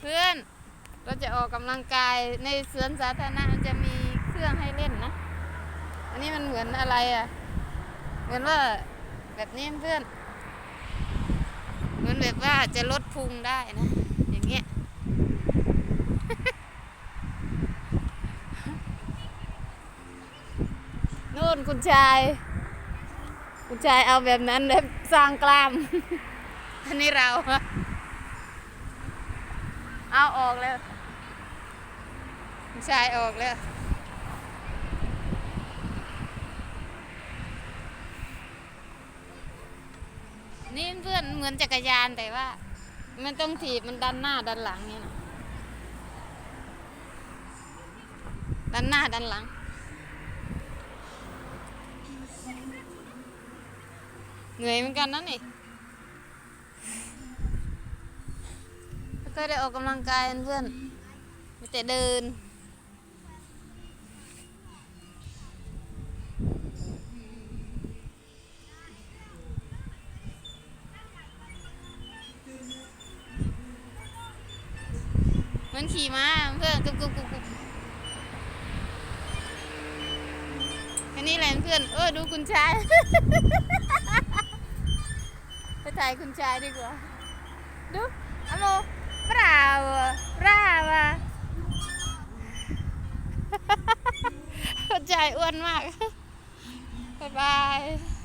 เพื่อนเราจะออกกำลังกายในสวนสาธารณะมันจะมีเครื่องให้เล่นนะ อันนี้มันเหมือนอะไรอะ เหมือนว่าแบบนี้เพื่อน เหมือนแบบว่าจะลดพุงได้นะ อย่างเงี้ย นู่นคุณชาย คุณชายเอาแบบนั้นแบบสร้างกล้าม อันนี้เรา เอาออกแล้วชายออกแล้วนี่เพื่อนเหมือนจักรยานแต่ว่า มันต้องถีบมันดันหน้าดันหลังเนี่ยนะดันหน้าดันหลัง เหนื่อยเหมือนกันนะนี่ ไม่เคยได้ออกกำลังกายเพื่อนมีแต่เดิน มันขี่ม้าเพื่อนกุบกุบกุบกุบแค่นี้แหละเพื่อน เออดูคุณชายไปถ่ายคุณชายดีกว่า ดูอะโม bravo brava คุณชายอ้วนมาก บ๊ายบาย